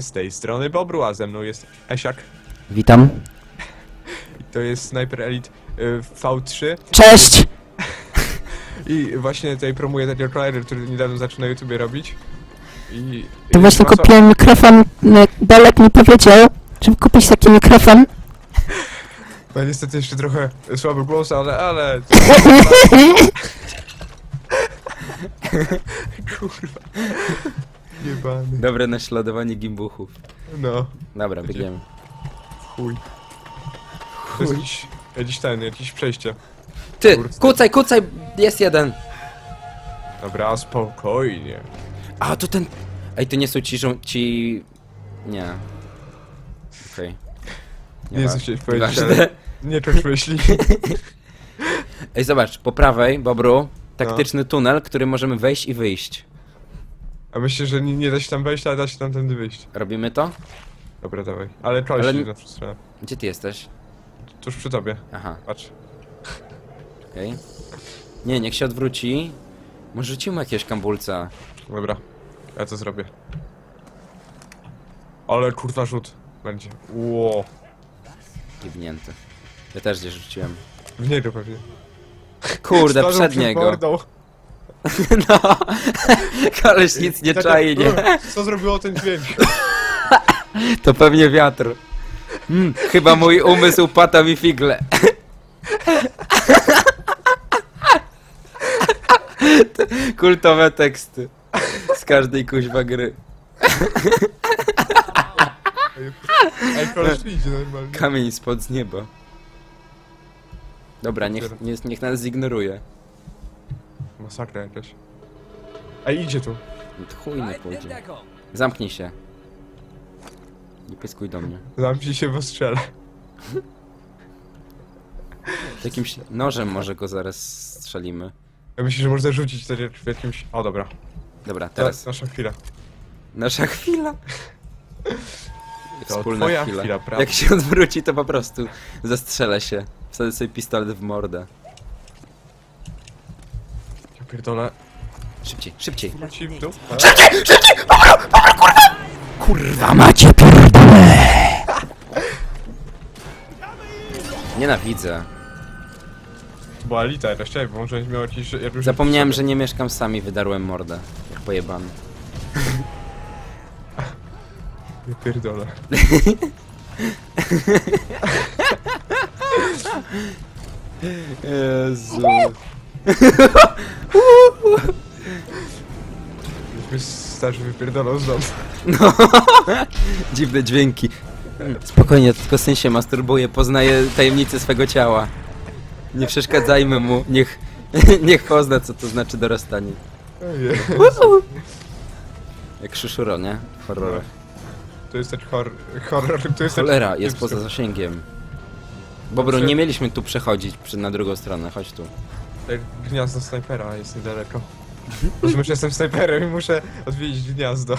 Z tej strony Bobru, a ze mną jest Esiak. Witam. To jest Sniper Elite y, V3 Cześć! i właśnie tutaj promuję ten trailer, który niedawno zaczął na YouTubie robić. I... To właśnie kupiłem mikrofon. m, Belek mi powiedział, żeby kupić taki mikrofon. Ma niestety jeszcze trochę słaby głos, ale... ale... Kurwa. Jebany. Dobre naśladowanie gimbuchów. No, Dobra, biegniemy. chuj. To jest jakiś, jakiś ten, jakieś przejście. Ty, Kurde. kucaj, kucaj! Jest jeden! Dobra, spokojnie. A, to ten... Ej, to nie są ci, żo- ci... Nie. Okej. Nie wiem, co chciałeś powiedzieć, ale nie czuć myśli. Ej, zobacz, po prawej, Bobru, taktyczny tunel, który możemy wejść i wyjść. A myślę, że nie, nie da się tam wejść, ale da się tam tędy wyjść. Robimy to? Dobra, dawaj. Ale trochę Ale się nie- na stronę. Gdzie ty jesteś? Tuż przy tobie. Aha, Patrz. okej. Nie, niech się odwróci. Może rzucimy jakiegoś kambulca. Dobra. Ja to zrobię. Ale kurwa rzut będzie. Ło. Jebnięty. Ja też gdzieś rzuciłem. W niego pewnie. Kurde, przed przed niego. mordą. No, koleś nic nie Tak, czai, nie? Co zrobiło ten dźwięk? To pewnie wiatr. Mm, chyba mój umysł pata mi figle. Kultowe teksty. Z każdej kuźwa gry. Ej, koleś tu idzie normalnie. Kamień spod z nieba. Dobra, niech, niech nas zignoruje. Masakra jakaś. Ej, idzie tu. Chuj nie pójdzie. Zamknij się. Nie pyskuj do mnie. Zamknij się, bo strzelę. Jakimś nożem może go zaraz strzelimy. Ja myślę, że można rzucić wtedy w jakimś... O, dobra. Dobra, Teraz nasza chwila. nasza chwila. To Wspólna chwila. chwila? Jak się odwróci, to po prostu zastrzelę się. Wsadzę sobie pistolet w mordę. Pierdolę. Szybciej, szybciej. Ci w dół. Kurwa macie pierdolę! Nienawidzę. Była lita czekaj, bo może miał jakiś... jakiś Zapomniałem, że nie mieszkam sam i wydarłem mordę. Jak pojebany. Ja pierdolę. Jezu. Myśmy starzy wypierdolą z domu. Dziwne dźwięki. Spokojnie, tylko syn się masturbuje, poznaje tajemnice swego ciała. Nie przeszkadzajmy mu, niech, niech pozna, co to znaczy dorastanie. Jak szuszuro, nie? W horrorach. To jest ten horror... horror to jest ten- Cholera, jest poza zasięgiem. Bobru, nie mieliśmy tu przechodzić przy, na drugą stronę, chodź tu. Tak, Gniazdo snajpera jest niedaleko. Rozumiem, że jestem snajperem i muszę odwiedzić gniazdo.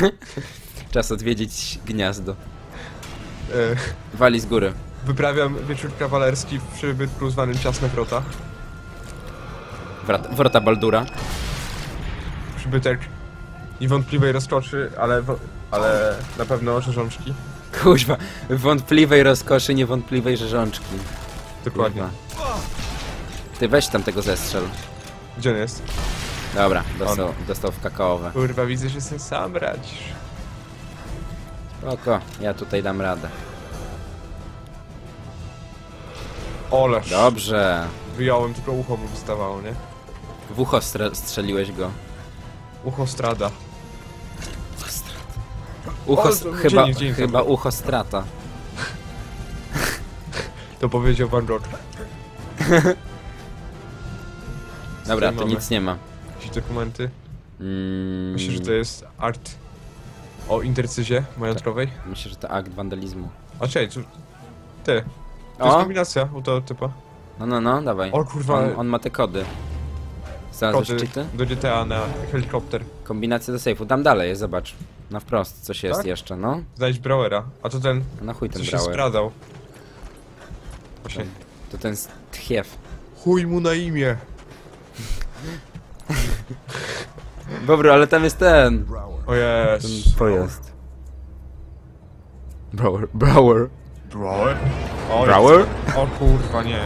Czas odwiedzić gniazdo. E, Wali z góry. wyprawiam wieczór kawalerski w przybytku zwanym Ciasne Wrota. Wrota, wrota Baldura. Przybytek niewątpliwej rozkoszy, ale, wo- ale na pewno rzeżączki. Kuźwa, wątpliwej rozkoszy, niewątpliwej rzeżączki. Dokładnie. Kurwa. Ty weź tam tego zestrzel. Gdzie on jest? Dobra, dostał, dostał w kakaowe. Kurwa, widzę, że jestem sam radzisz. Oko, ja tutaj dam radę. Oleż. Dobrze. Wyjąłem, tylko ucho mu wystawało, nie? W ucho stre- strzeliłeś go. Ucho strada. Ucho, O, s- to chyba, dziennik, dziennik chyba ucho strata. To powiedział Van Gogh. Dobra, to mamy? nic nie ma. Jakieś dokumenty. Mm, Myślę, że to jest art o intercyzie majątkowej. Myślę, że to akt wandalizmu. A czekaj. Ty. To jest O! kombinacja u tego typa. No, no, no, dawaj. O kurwa, On, on ma te kody. Kody cheaty? do GTA na helikopter. Kombinacja do sejfu. Dam dalej, zobacz. Na wprost coś jest Tak? jeszcze, no. Znajdź Brauera. A to ten, Na chuj co ten się brałem. skradał. Właśnie. To ten tchiew. Chuj mu na imię. Dobra, ale tam jest ten. O Ten jest. pojazd. Brower. Brower. Brower? O, Brower? O kurwa, nie.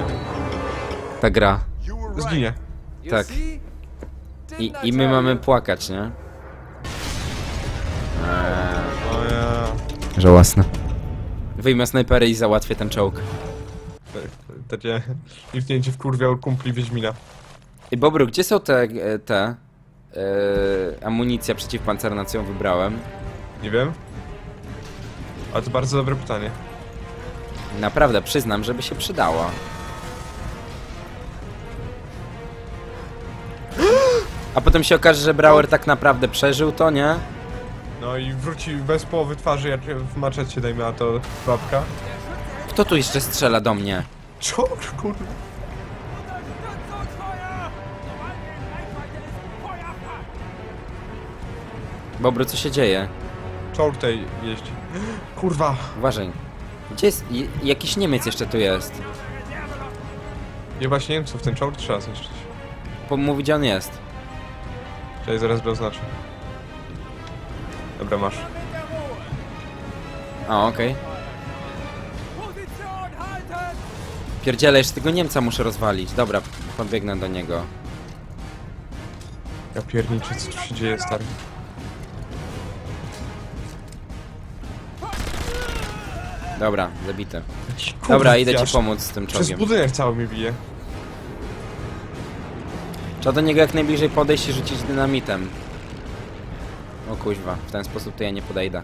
Ta gra. Zginie. Tak. I, I my mamy płakać, nie? Eee, O ja. żałosne. Wyjmę snajpery i załatwię ten czołg. Takie niewnięcie w kurwia kumpli Wiedźmina. I Bobru, gdzie są te, e, te e, amunicja przeciwpancerna, co ją wybrałem? Nie wiem. Ale to bardzo dobre pytanie. Naprawdę, przyznam, żeby się przydała. A potem się okaże, że Brower tak naprawdę przeżył to, nie? No i wróci bez połowy twarzy, jak w maczecie dajmy na to babka. Kto tu jeszcze strzela do mnie? Czołg, kurwa. Bobru, co się dzieje? Czołg tutaj jeździ. Kurwa. Uważaj. Gdzie jest... j- Jakiś Niemiec jeszcze tu jest. Jebać Niemców, ten czołg trzeba zniszczyć. Pomówi, gdzie on jest. Czyli zaraz go oznaczę. Dobra, masz. O, okej. Pierdziele, jeszcze tego Niemca muszę rozwalić. Dobra, podbiegnę do niego. Ja pierniczę, co tu się dzieje, stary. Dobra. Kurwa, Dobra, idę ci pomóc z tym Przez czołgiem. budynek cały mi bije. Trzeba do niego jak najbliżej podejść i rzucić dynamitem. O kuźwa, w ten sposób to ja nie podejdę.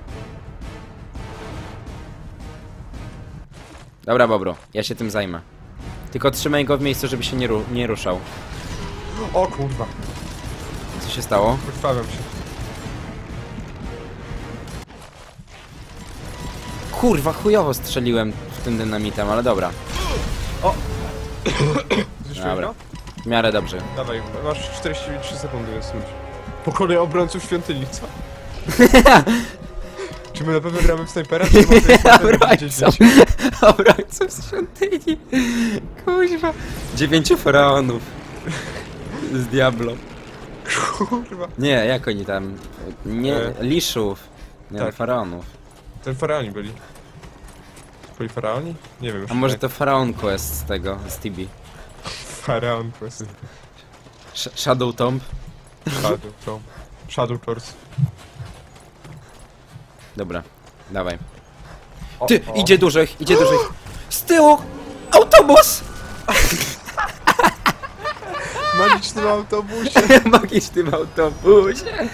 Dobra, Bobro, ja się tym zajmę. Tylko trzymaj go w miejscu, żeby się nie, ru nie ruszał. O kurwa, Co się stało? wykrwawiam się. Kurwa, chujowo strzeliłem w tym dynamitem, ale dobra. Zniszczyłeś Dobra. go? W miarę dobrze. Dawaj, masz 43 sekundy, więc ludź. Pokonaj obrońców świątyni, co? czy my na pewno gramy w snajpera, czy może jest snajper 10? Obrońców z świątyni. Kuźwa. Dziewięciu faraonów. Z Diablo. Kurwa. Nie, jak oni tam? Nie, E, liszów. Nie, tak. faraonów. Ten faraoni byli. Faraoni? Nie wiem. A może nie. to faraon quest z tego, z Tibi. Faraon Quest. Sh Shadow Tomb. Shadow, to. Shadow Force. Dobra, dawaj. O, Ty, o. idzie dużych, idzie dużych. Z tyłu! Autobus! W magicznym autobusie. Magicznym autobusie.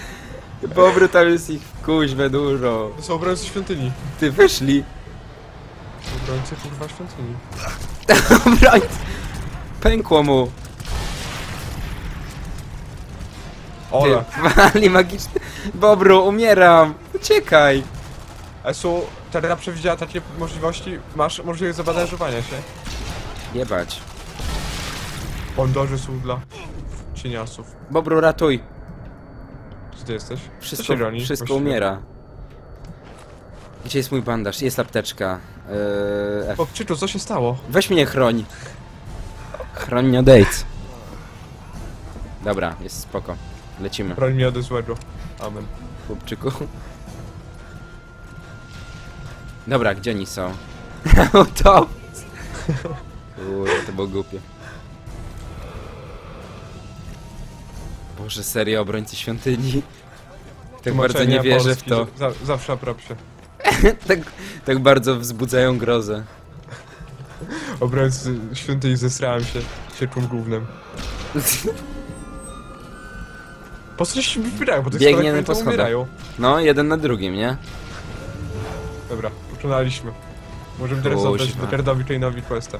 Bobry, tam jest ich w kuźwę dużo. To są obrońcy świątyni. Ty, wyszli. Obrońcy kurwa świątyni. Obrońc. Pękło mu. Ola. Wali magiczny. Bobru, umieram. Uciekaj. A są, ta gra przewidziała takie możliwości, masz możliwość zabadażowania się. Jebać. Bondorzy są dla cieniasów. Bobru, ratuj. Gdzie ty jesteś? Co Wszystko, się broni? wszystko umiera. Gdzie jest mój bandaż? Jest apteczka. Eee, F. O, co się stało? Weź mnie chroń. Chroń mnie od AIDS. Dobra, jest spoko. Lecimy, Broń mnie ode złego. Amen. chłopczyku. Dobra, gdzie oni są? Autobus. Kurde, to było głupie. Boże, serio, obrońcy świątyni. Tak bardzo nie wierzę w Polski, to. Za, zawsze apropsie. tak, tak bardzo wzbudzają grozę. Obrońcy świątyni zesrałem się ciepłym gównem. Po co się wybierają? Bo tych Biegniemy po schodach. No, jeden na drugim, nie? Dobra, pokonaliśmy. Możemy teraz Kuźwa. oddać Dekardowi Kane'owi questa.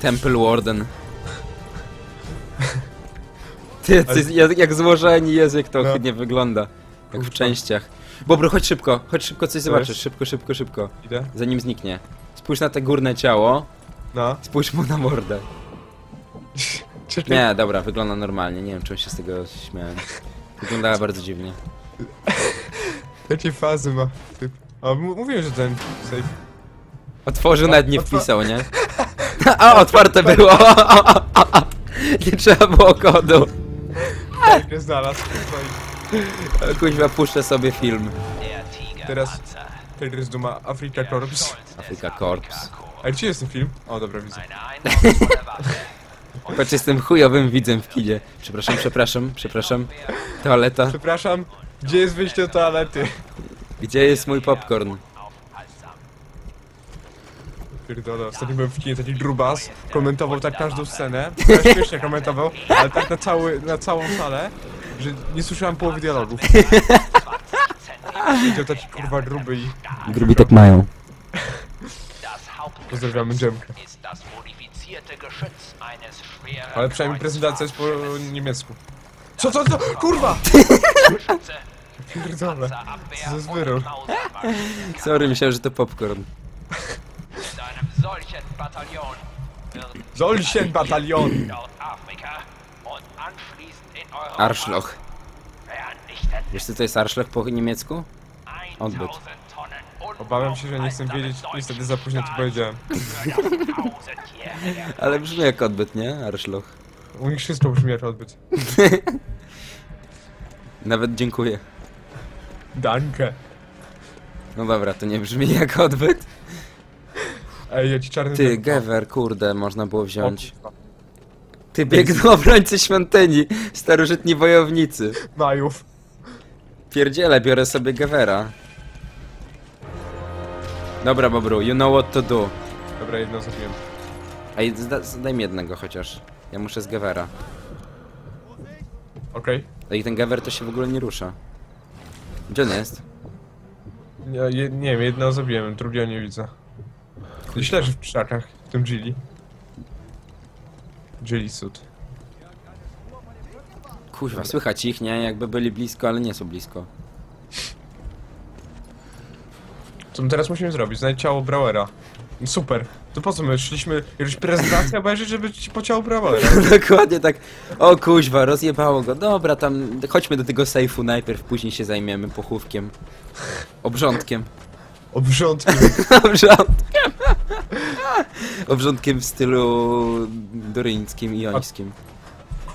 Temple Warden. Ty, Ale- ty jak, jak złożeni jest, jak to No. wygląda. Jak w częściach. Bobro, chodź szybko, chodź szybko coś zobaczysz. Szybko, szybko, szybko. Idę? Zanim zniknie. Spójrz na te górne ciało, No. spójrz mu na mordę. Czekaj. Nie, dobra, wygląda normalnie. Nie wiem, czemu się z tego śmiałem. Wyglądała bardzo dziwnie. Jakie fazy ma typ? A m- mówiłem, że ten safe. Otworzył, nawet nie wpisał, nie? A, otwarte było! Nie trzeba było kodu. Tak, nie znalazł. i Kuźwa, puszczę sobie film. Teraz Terroryzm Duma, Afrika Corps. Afryka Corps. A gdzie jest ten film? O, dobra, widzę. Patrz, jestem chujowym widzem w kinie. Przepraszam, przepraszam, przepraszam. Toaleta. Przepraszam, gdzie jest wyjście do toalety? Gdzie jest mój popcorn? Pierdolę, ostatnio byłem w kinie taki grubas, komentował tak każdą scenę, śmiesznie komentował, ale tak na, cały, na całą salę, że nie słyszałem połowy dialogów. Siedział taki kurwa gruby i Grubi tak mają. pozdrawiamy Dżemkę. Ale przynajmniej prezentacja jest po niemiecku. Co, co, co? Kurwa! Pierdolę, co za zwyrol. Sorry, myślałem, że to popcorn. Solchen Bataillon! Arschloch. Wiesz co to jest arschloch po niemiecku? Odbyt. Obawiam się, że nie chcę wiedzieć, niestety za późno to powiedziałem. Ale brzmi jak odbyt, nie? Arschloch. U nich wszystko brzmi jak odbyt. Nawet dziękuję. Danke. No dobra, to nie brzmi jak odbyt. Ej, ja ci czarny Ty, Gewer, kurde, można było wziąć. Ty, biegną obrońcy świątyni, starożytni wojownicy. Majów. Pierdziele, biorę sobie Gevera. Dobra, Bobru, you know what to do. Dobra, jedno zrobiłem. Ej, zda, daj mi jednego chociaż. Ja muszę z Gevera. Okej. No i ten Gever to się w ogóle nie rusza. Gdzie on jest? Nie, je, nie wiem, jedno zrobiłem, drugiego nie widzę. Gdzieś leży w krzakach, w tym Gilly. Gilly Sud. Kuźwa, słychać ich, nie? Jakby byli blisko, ale nie są blisko. Co my teraz musimy zrobić? Znaleźć ciało Brauera. Super. To po co my szliśmy jakąś prezentację obejrzeć, żeby ci po ciało Brauera? Dokładnie tak. O kuźwa, rozjebało go. Dobra, tam chodźmy do tego sejfu najpierw, później się zajmiemy pochówkiem. Obrządkiem. Obrządki. Obrządkiem. Obrządkiem w stylu doryńskim i jońskim.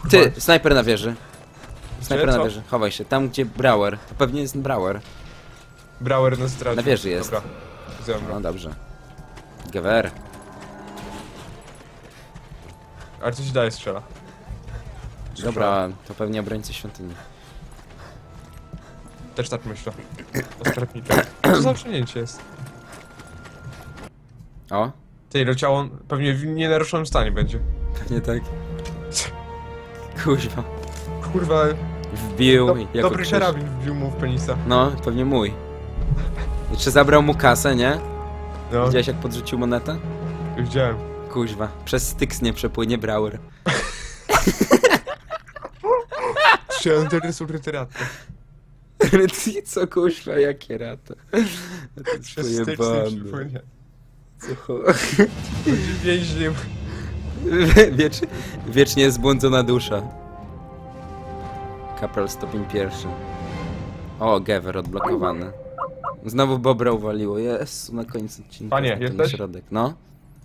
Ty, snajper na wieży. Snajper na Co? wieży, chowaj się. Tam gdzie Brauer. To pewnie jest Brauer. Brauer na stracie. Na wieży jest. Dobra. Go. No dobrze. Gewer. Ale co ci daje strzela? Dobra, to pewnie obrońcy świątyni. Też tak myślę. O skarbnika. Co za przenięcie jest? O, Ty, to ciało pewnie w nienaruszonym stanie będzie. pewnie tak. Kuźwa. Kurwa, Wbił do, jako dobry krzyż. karabin wbił mu w penisa. No, pewnie mój. Jeszcze zabrał mu kasę, nie? No, Widziałeś jak podrzucił monetę? widziałem. Kuźwa. Przez Styx nie przepłynie Brauer. Teraz ukrytyratę. Ty co kuźwa, jakie rata. Przez styk pojebane. przypłynie. Co więźniem. Wiecz, wiecznie zbłądzona dusza. Kapral stopień pierwszy. O, Gever odblokowany. Znowu Bobra uwaliło. Jezu, na koniec odcinka. Panie, jesteś? środek. No,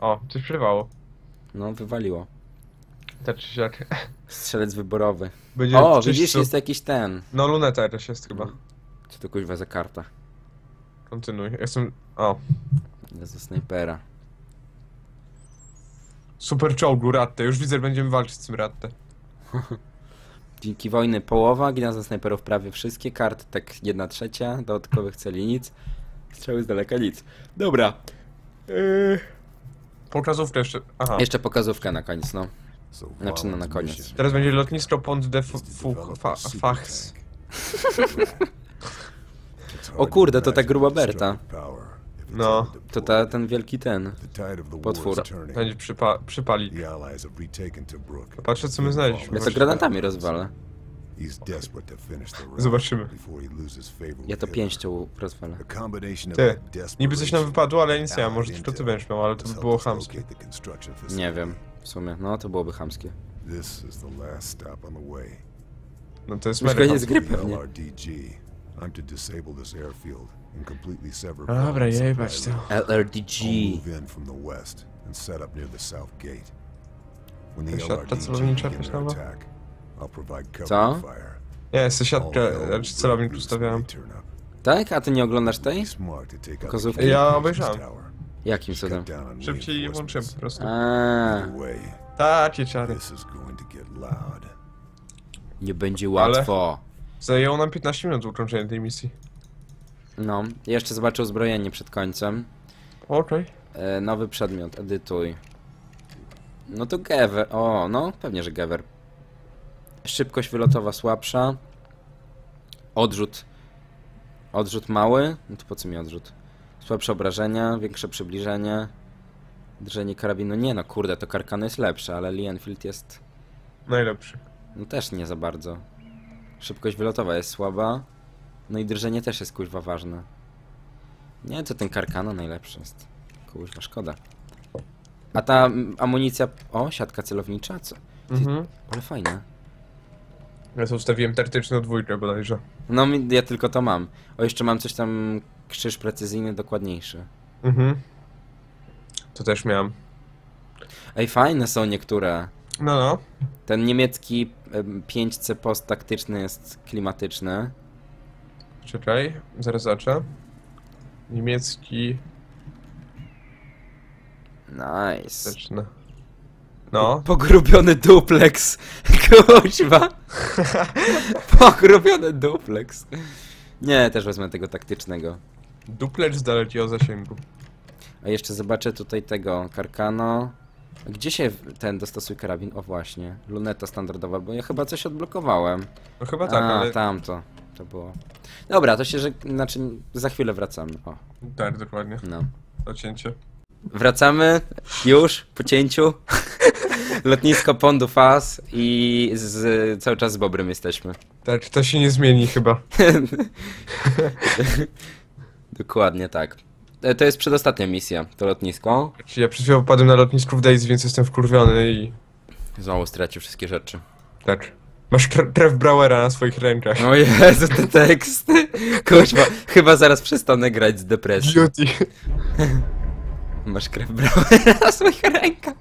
O, coś przerwało. no, wywaliło. Tak czy siak. Strzelec wyborowy. Będzie O, widzisz, jest jakiś ten. No, luneta też jest chyba. Co to kuźwa za karta? Kontynuuj. Jestem... O. Za snajpera. Super czołgu, Ratte. Już widzę, że będziemy walczyć z tym Ratte. Dzięki wojny połowa, gniazda snajperów prawie wszystkie, karty tak jedna trzecia, dodatkowych celi nic, strzały z daleka nic. Dobra. Yy. Pokazówkę jeszcze... Aha. Jeszcze pokazówka na koniec, no. Znaczy, no, na koniec. Teraz będzie lotnisko Pont de Fachs. O kurde, to ta gruba Berta. No. To ta, ten wielki ten. potwór. Będzie przypa przypali. Zobaczcie Patrzę, co my znaleźliśmy. Ja to granatami rozwalę. Zobaczymy. Ja to pięścią rozwalę. Ty, niby coś nam wypadło, ale nic nie ma. Może tylko ty będziesz miał, ale to by było chamskie. Nie wiem, w sumie. No, to byłoby chamskie. No to jest Już koniec gry pewnie. LRDG. I'm to disable this airfield and completely sever No Dobra, jebać to. LRDG. I'll move in from the west and set up near the south gate. When the Siatka LRDG celownicza begin jakaś their nowa? attack, I'll provide cover Co? fire. Nie, jest siatkę, znaczy celownik ustawiałem. turn up. Tak? A ty nie oglądasz tej? Smart to take out Kozówki? the Ja obejrzałem. tower. Jakim cudem? Cut down on Szybciej je włączyłem reinforcements. po prostu. A, Either way, Ta, cieciary. this is going to get loud. nie będzie Ale- łatwo. Zajęło nam 15 minut ukończenie tej misji. No, jeszcze zobaczę uzbrojenie przed końcem. Okej. E, nowy przedmiot, edytuj. No to Gever. O, no, pewnie, że Gever. Szybkość wylotowa słabsza. Odrzut. Odrzut mały. No to po co mi odrzut? Słabsze obrażenia, większe przybliżenie. Drżenie karabinu. Nie no, kurde, to Karkano jest lepsze, ale Lee Enfield jest... Najlepszy. No też nie za bardzo. Szybkość wylotowa jest słaba. No i drżenie też jest kuźwa ważne. Nie, to ten Karkano najlepszy jest. Kuźwa, szkoda. A ta amunicja... O, siatka celownicza? Co? Mhm. Ale fajne. Ja to ustawiłem taktyczną dwójkę bodajże. No, ja tylko to mam. O, jeszcze mam coś tam... Krzyż precyzyjny, dokładniejszy. Mhm. To też miałem. Ej, fajne są niektóre. No, no. Ten niemiecki em, 5C post taktyczny jest klimatyczny. Czekaj, zaraz zacznę. Niemiecki Nice. zacznę. No. Pogrubiony duplex. Kuźwa. Pogrubiony duplex. Nie, też wezmę tego taktycznego. Duplecz z daleki o zasięgu. A jeszcze zobaczę tutaj tego Karkano. Gdzie się ten dostosuj karabin? O właśnie, luneta standardowa, bo ja chyba coś odblokowałem. No chyba tak, A, ale... tamto. To było. Dobra, to się, że znaczy za chwilę wracamy. O, Tak, dokładnie. no. Docięcie. Wracamy już po cięciu. Lotnisko Pondu Faz i z, cały czas z Bobrym jesteśmy. Tak, to się nie zmieni chyba. Dokładnie tak. E, To jest przedostatnia misja, to lotnisko. Ja przed chwilą padłem na lotnisku w Days, więc jestem wkurwiony i... Znowu stracił wszystkie rzeczy. Tak. Masz kre- krew Brauera na swoich rękach. O Jezu, te teksty. Kuźwa, chyba zaraz przestanę grać z depresji. Beauty. Masz krew Brauera na swoich rękach.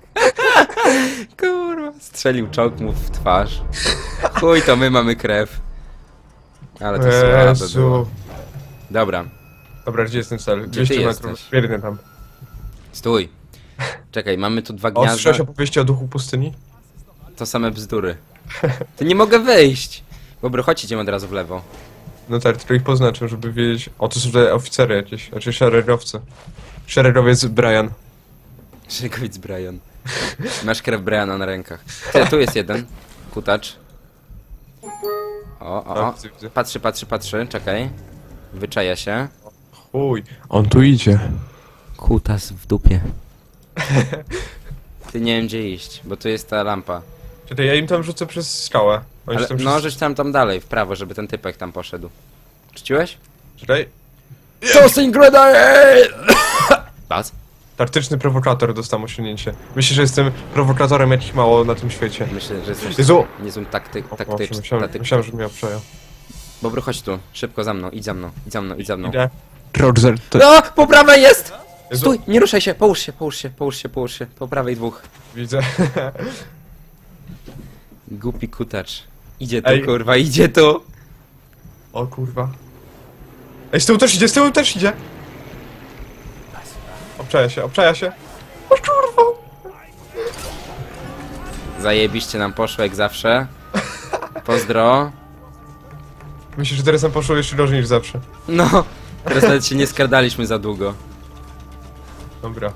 Kurwa, strzelił czołg mu w twarz. Chuj, to my mamy krew. Ale to słabe było. Dobra, Dobra, gdzie jest ten cel? ty 200 metrów. jesteś? Biegnę tam. stój. Czekaj, mamy tu dwa O, gniazda. słyszałeś opowieści o duchu pustyni? To same bzdury. To nie mogę wyjść. Dobra, chodź idziemy od razu w lewo. No tak, tylko ich poznaczę, żeby wiedzieć... O, to są te oficery jakieś, znaczy szeregowcy. Szeregowiec Brian. Szykowic Brian. Masz krew Briana na rękach. Ty, tu jest jeden. Kutacz. O, o, o. widzę, widzę. Patrzy, patrzy, patrzy, czekaj. Wyczaja się. Uj, on tu idzie. Kutas w dupie. Ty nie wiem gdzie iść, bo tu jest ta lampa. Czekaj, ja im tam rzucę przez skałę. Oni Ale, tam no, przez... żeś tam tam dalej, w prawo, żeby ten typek tam poszedł. Czyciłeś? Czekaj. Tossing grenade! Baz? Taktyczny prowokator dostał osiągnięcie. Myślę, że jestem prowokatorem jakich mało na tym świecie. Myślę, że jesteś Jezu! niezłym takty, O, taktyczny. Boże, myślałem, Tatyk... myślałem, że mnie przejął. Bobru, chodź tu, szybko za mną, idź za mną, idź za mną, idź za mną. Idę. Roger, to... O, po prawej jest! Jezu, Stój, nie ruszaj się, połóż się, połóż się, połóż się, połóż się, po prawej dwóch. Widzę. Głupi kutacz. Idzie tu, Ej. kurwa, idzie tu. O kurwa. Ej, z tyłu też idzie, z tyłu też idzie! Obczaja się, obczaja się. O kurwa! Zajebiście nam poszło jak zawsze. Pozdro. Myślę, że teraz nam poszło jeszcze gorzej niż zawsze. No, teraz nawet się nie skradaliśmy za długo. Dobra.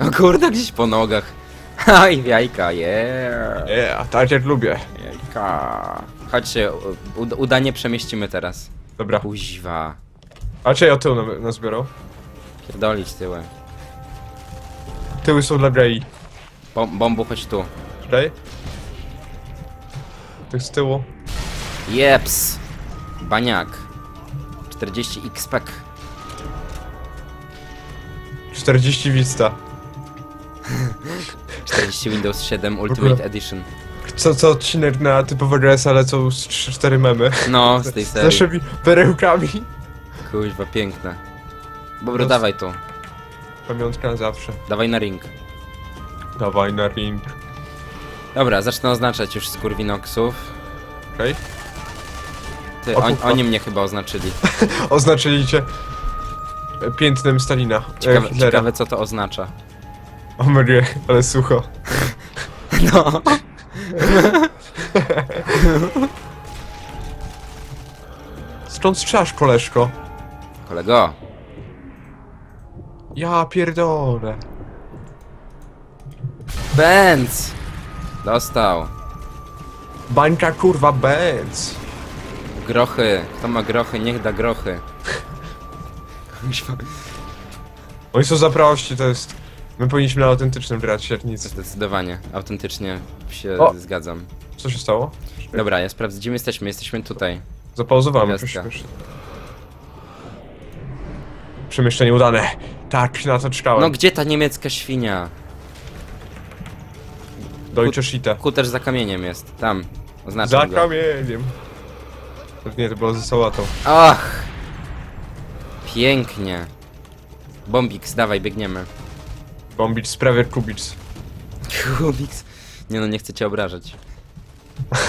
O kurde, gdzieś po nogach. Aj, jajka, yeah. Nie, a jak lubię. Jajka. Chodźcie, ud- udanie przemieścimy teraz. Dobra. Kuźwa. A czy ja tył nam- nas biorą? Pierdolić tyłem. Tyły są dla Grey. Bom bombu, chodź tu. Czekaj. Tych z tyłu. Jeps. Baniak. 40 XP. 40 Vista. 40 Windows 7 Ultimate Edition. Co, co odcinek na typowe GS-a lecą z 3-4 memy. No, z tej Z serii. naszymi perełkami. Kuźwa, piękne. No, dawaj tu. Pamiątka na zawsze. Dawaj na ring. Dawaj na ring. Dobra, zacznę oznaczać już skurwinoksów. Okej? Ty, O oni mnie chyba oznaczyli. Oznaczyli cię piętnem Stalina. e, Ciekawe, ciekawe co to oznacza. O Marie, ale sucho. No. Skąd strzelasz, koleżko? Kolego, Ja pierdolę. Benz! Dostał. Bańka kurwa Benz. Grochy. Kto ma grochy, niech da grochy. Kuźwa. Oni są za prości, to jest... My powinniśmy na autentycznym grać siernicy. Zdecydowanie, autentycznie się O. zgadzam. Co się stało? Dobra, ja sprawdzę, gdzie my jesteśmy. Jesteśmy tutaj. Zapauzowałem. Gwiazdka. Już. Przemieszczenie udane. Tak, na to czekałem. No gdzie ta niemiecka świnia? Deutsche Shita. Kuterz za kamieniem jest. Tam. Za Oznaczam go. kamieniem. Nie, to było ze sałatą. Ach! Pięknie. Bombix, dawaj, biegniemy. Bombić sprawie Kubic. Bombix. Nie no, nie chcę cię obrażać.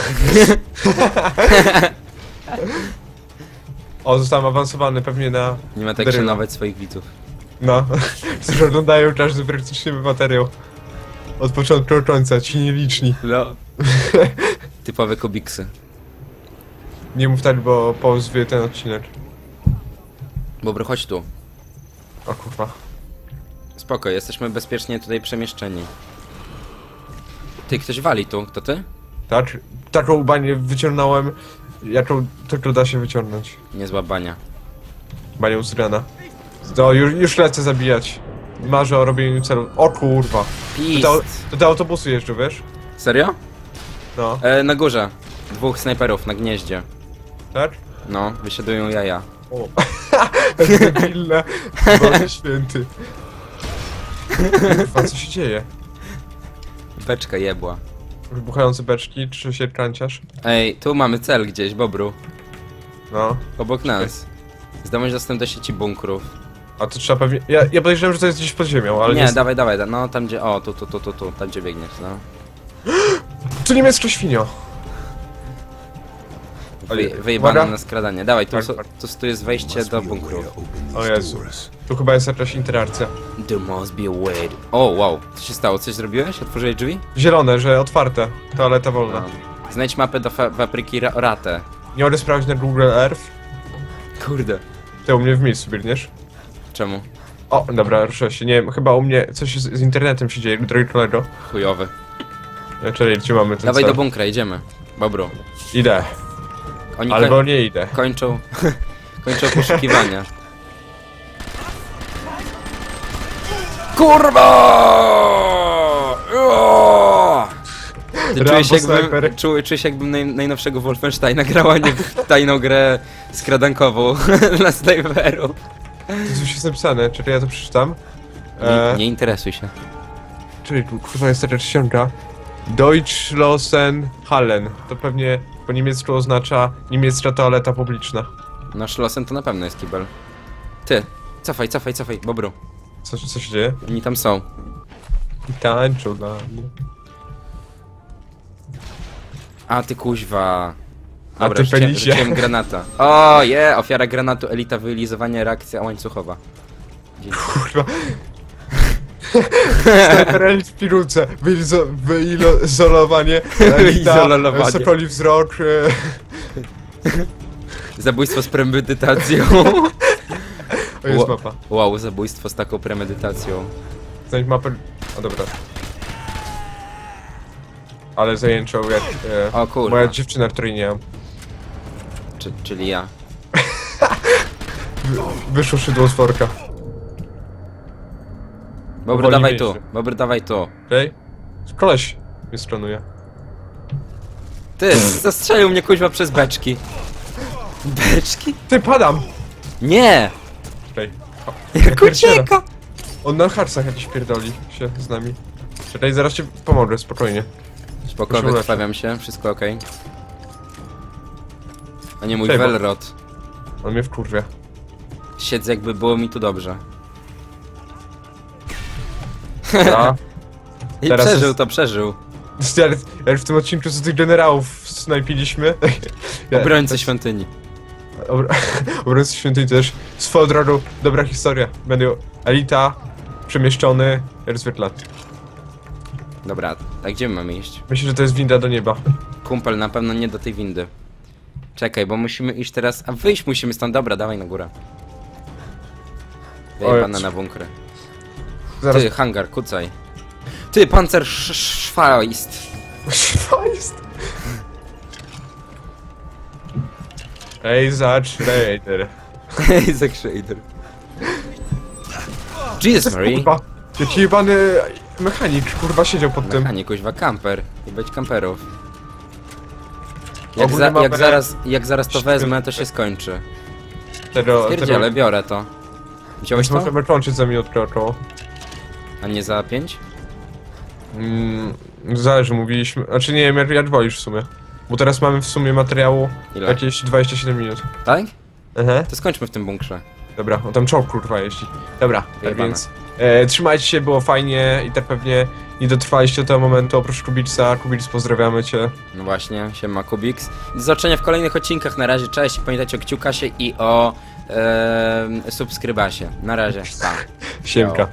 O, zostałem awansowany pewnie na... Nie ma tak Daryla. szanować swoich widzów. No, którzy oglądają każdy praktycznie materiał. Od początku do końca, ci nieliczni. No. Typowe kobiksy. Nie mów tak, bo pozwie ten odcinek. Bobry, chodź tu. O kurwa. Spoko, jesteśmy bezpiecznie tutaj przemieszczeni. Ty, ktoś wali tu, kto ty? Tak? Taką banię wyciągnąłem, jaką tylko da się wyciągnąć. Niezła bania. Banią z rana. To już, już lecę zabijać. Marzę o robieniu celu. O kurwa. To Pist! do, to do autobusu jeżdżę, wiesz? Serio? No, E, na górze. Dwóch snajperów na gnieździe. Tak? No, wysiadują jaja. O. Debilne. Boże święty. Kurwa, co się dzieje? Beczka jebła. Wybuchające beczki, czy się kranciarz? Ej, tu mamy cel gdzieś, Bobru. No. Obok nas. Zdobądź dostęp do sieci bunkrów. A to trzeba pewnie... Ja, ja podejrzewam, że to jest gdzieś pod ziemią, ale nie, nie... dawaj, dawaj, da- no tam gdzie, o, tu, tu, tu, tu, tu, tam gdzie biegniesz, no. To niemiecka świnio. Oj, wyjebane uwaga. na skradanie. Dawaj, tu, Tak, so, tak. tu, tu jest wejście do bunkru. O Jezu. Tu chyba jest jakaś interakcja. There must be a way. O, wow, co się stało? Coś zrobiłeś? Otworzyłeś drzwi? Zielone, że otwarte. Toaleta wolna. No. Znajdź mapę do fa fabryki Ra Rate. Nie mogę sprawdzić na Google Earth. Kurde. Ty u mnie w miejscu biegniesz. Czemu? O, dobra, ruszę się. Nie wiem, chyba u mnie coś z, z internetem się dzieje, drogi kolego. Chujowy. E, gdzie mamy ten Dawaj cel? do bunkra, idziemy. Bobru. Idę, Oni albo nie idę. kończą... kończą poszukiwania. Kurwa! Ty czujesz jakbym, snajper. czu, czujesz jakbym naj, najnowszego Wolfensteina grał, a nie w tajną grę skradankową dla snajperów. To coś jest napisane, czekaj, ja to przeczytam. Nie, E, nie interesuj się. Czyli tu kurwa jest taka czcionka. Deutschlosen Hallen. To pewnie po niemiecku oznacza niemiecka toaleta publiczna. No szlosem to na pewno jest kibel. Ty, cofaj, cofaj, cofaj, Bobru. Co, co się dzieje? Oni tam są. Tańczą dla mnie. A ty kuźwa. A Dobra, ty rzuciłem, pelisie. rzuciłem granata. O, je, ofiara granatu, elita wylizowanie, reakcja łańcuchowa. Dzięki. Kurwa. Elit w. Wylizo, wyizolowanie. Wyizolowanie. e, Sokoli wzrok. e, Zabójstwo z premedytacją. O, jest mapa. Wow, zabójstwo z taką premedytacją. Znajdź mapę. O dobra. Ale zajęczą jak e, O kurwa. moja dziewczyna, której nie mam. Czy, czyli ja. Wyszło szydło z worka. Bobry, dawaj mniejszy. tu. Bobry, dawaj tu. Okej? Koleś mnie stronuje. Ty, zastrzelił mnie kuźwa przez beczki. Beczki? Ty, padam! Nie! Czekaj. O, Jak pierdzielę. ucieka! On na harcach jakiś pierdoli się z nami. Czekaj, zaraz ci pomogę, spokojnie. Spoko, Proszę wykrwawiam się, wszystko okej. A nie mój Czekaj, bo- Velrod. On mnie wkurwia. Siedzę jakby było mi tu dobrze. Ja, I Teraz przeżył jest- to, przeżył. jak, jak w tym odcinku z tych generałów snajpiliśmy. Obrońcy świątyni. obr- obrońcy świątyni to też swoją drogą dobra historia. Będą Elita, przemieszczony, rozwietlat. Dobra, a gdzie my mamy iść? Myślę, że to jest winda do nieba. Kumpel, na pewno nie do tej windy. Czekaj, bo musimy iść teraz... A wyjść musimy stąd, dobra, dawaj na górę. Wyjebana Oj, na bunkry. Zaraz. Ty, hangar, kucaj. Ty, pancer sz- sz- szwajst. Jest? Ej, zacz, Raider. Isaac Shader. Jesus Mary. Jaki jebany mechanik, kurwa, siedział pod tym. Mechanik, kuźwa, kamper. I być kamperów. Jak, za, jak, zaraz, jak zaraz to wezmę, to się skończy. Tego, Stwierdziele, biorę to. Wziąłeś to? Możemy kończyć za minutkę około. A nie za pięć? Mm, zależy, mówiliśmy. Znaczy nie wiem, jak, jak wolisz w sumie. Bo teraz mamy w sumie materiału Ile? jakieś 27 minut. Tak? Aha. To skończmy w tym bunkrze. Dobra, o tam czołg kurwa jeździ. Dobra, tak więc e, trzymajcie się, było fajnie i tak pewnie nie dotrwaliście do tego momentu, oprócz Kubicsa. Kubic, pozdrawiamy cię. No właśnie, siema Kubiks. Do zobaczenia w kolejnych odcinkach. Na razie, cześć. Pamiętajcie o kciukasie i o e, subskrybasie. Na razie, pa. Siemka.